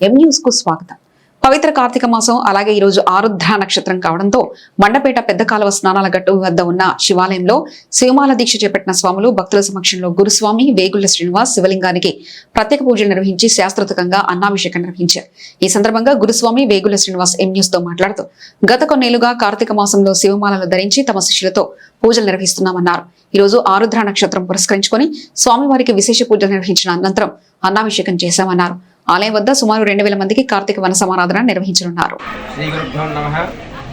ఎం న్యూస్కు స్వాగతం. పవిత్ర కార్తీక మాసం అలాగే ఈ రోజు ఆరుద్ర నక్షత్రం కావడంతో మండపేట పెద్ద కాలువ స్నానాల గట్టు వద్ద ఉన్న శివాలయంలో శివమాల దీక్ష చేపట్టిన స్వాములు భక్తుల సమక్షంలో గురుస్వామి వేగుళ్ళ శ్రీనివాస్ శివలింగానికి ప్రత్యేక పూజలు నిర్వహించి శాస్త్రోతకంగా అన్నాభిషేకం నిర్వహించారు. ఈ సందర్భంగా గురుస్వామి వేగుళ్ళ శ్రీనివాస్ ఎం న్యూస్తో మాట్లాడుతూ గత కొన్నేళ్ళుగా కార్తీక మాసంలో శివమాలలు ధరించి తమ శిష్యులతో పూజలు నిర్వహిస్తున్నామన్నారు. ఈ రోజు ఆరుద్ర నక్షత్రం పురస్కరించుకొని స్వామివారికి విశేష పూజలు నిర్వహించిన అనంతరం అన్నాభిషేకం చేశామన్నారు. ఆలయం వద్ద సుమారు రెండు వేల మందికి కార్తీక వన సమారాధన నిర్వహించనున్నారు. శ్రీ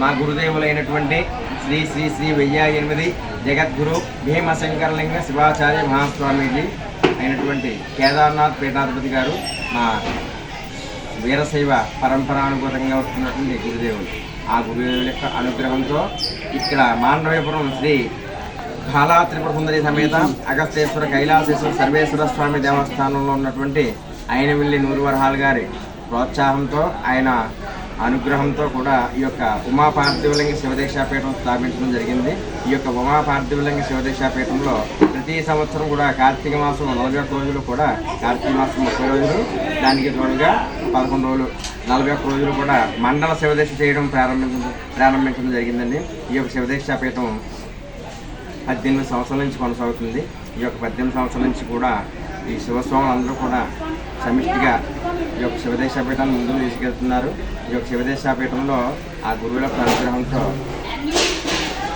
మా గురుదేవులైనటువంటి శ్రీ శ్రీ శ్రీ వెయ్యి ఎనిమిది జగద్గురు భీమశంకరలింగ శివాచార్య మహాస్వామీజీ అయినటువంటి కేదార్నాథ్ పీఠాధిపతి గారు మా వీరశైవ పరంపరానుగతంగా వస్తున్నటువంటి గురుదేవులు. ఆ గురుదేవుల యొక్క అనుగ్రహంతో ఇక్కడ మాండవీపురం శ్రీ కాలా త్రిపుర సుందరి సమేత అగస్తేశ్వర కైలాసేశ్వర సర్వేశ్వర స్వామి దేవస్థానంలో ఉన్నటువంటి అయినవిల్లి నూరువరహాల్ గారి ప్రోత్సాహంతో ఆయన అనుగ్రహంతో కూడా ఈ యొక్క ఉమా పార్థివలింగ శివదీక్షాపీఠం స్థాపించడం జరిగింది. ఈ యొక్క ఉమా పార్థివలింగ శివదీక్షాపీఠంలో ప్రతి సంవత్సరం కూడా కార్తీక మాసం నలభై ఒక్క రోజులు కూడా కార్తీక మాసం ముప్పై రోజులు. దానికి తోడుగా పదకొండు రోజులు నలభై ఒక్క రోజులు కూడా మండల శివదీక్ష చేయడం ప్రారంభించడం ప్రారంభించడం జరిగిందండి. ఈ యొక్క శివదీక్షాపీఠం పద్దెనిమిది సంవత్సరాల నుంచి కొనసాగుతుంది. ఈ యొక్క పద్దెనిమిది సంవత్సరాల నుంచి కూడా ఈ శివస్వాములు అందరూ కూడా సమిష్టిగా ఈ యొక్క శివదేశాపీఠాన్ని ముందుకు తీసుకెళ్తున్నారు. ఈ యొక్క శివదేశాపీఠంలో ఆ గురువుల యొక్క అనుగ్రహంతో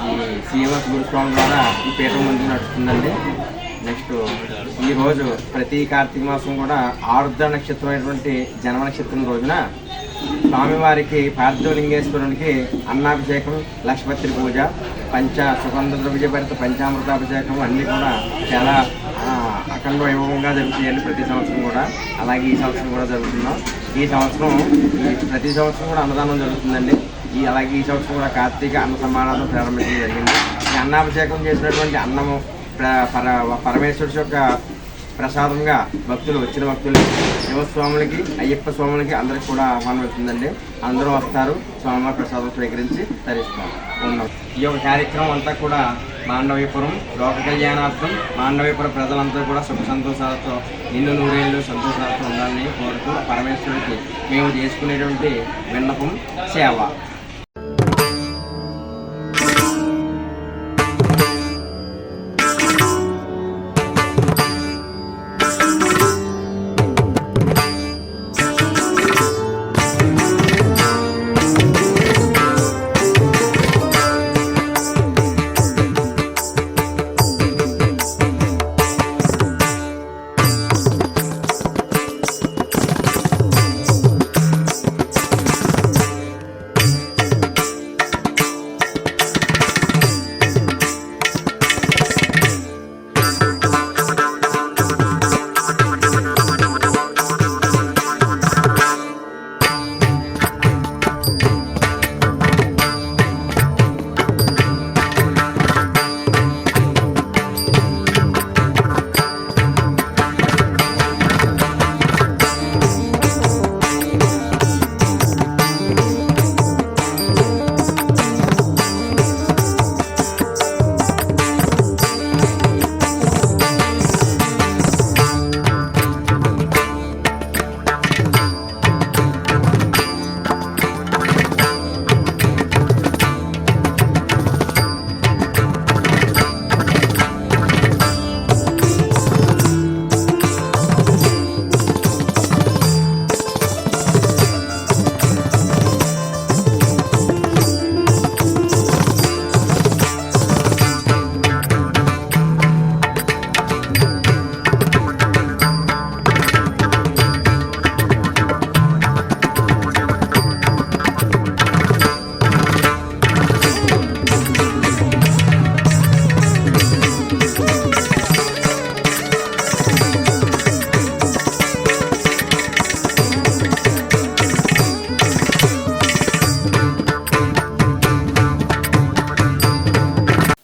ఈ శ్రీనివాస గురుస్వామి ద్వారా ఈ పీఠం ముందుకు నడుస్తుందండి. నెక్స్ట్ ఈరోజు ప్రతి కార్తీక మాసం కూడా ఆరుద్ర నక్షత్రం అయినటువంటి జన్మ నక్షత్రం రోజున స్వామివారికి పార్థివలింగేశ్వరునికి అన్నాభిషేకం లక్ష్మత్రి పూజ పంచ సుగంధ ద్రవ్యభరిత పంచామృతాభిషేకం అన్నీ కూడా చాలా అఖండ వైభవంగా జరుగుతాయండి ప్రతి సంవత్సరం కూడా? అలాగే ఈ సంవత్సరం కూడా జరుగుతున్నాం ఈ సంవత్సరం ప్రతి సంవత్సరం కూడా అన్నదానం జరుగుతుందండి. ఈ అలాగే ఈ సంవత్సరం కూడా కార్తీక అన్న సమానాలను ప్రారంభించడం జరిగింది. ఈ అన్నాభిషేకం చేసినటువంటి అన్నము పర పరమేశ్వరుడు యొక్క ప్రసాదంగా భక్తులు వచ్చిన భక్తులు శివస్వాములకి అయ్యప్ప స్వాములకి అందరికి కూడా ఆహ్వానం వెళ్తుందండి. అందరూ వస్తారు స్వామివారి ప్రసాదం స్వీకరించి తరిస్తారు. ఉన్నాం ఈ యొక్క కార్యక్రమం అంతా కూడా మాండవీపురం లోక కళ్యాణార్థం మాండవీపురం ప్రజలంతా కూడా సుఖ సంతోషాలతో నిన్ను నూరేళ్ళు సంతోషాలతో ఉండాలని కోరుతూ పరమేశ్వరుడికి మేము చేసుకునేటువంటి విన్నపం సేవ.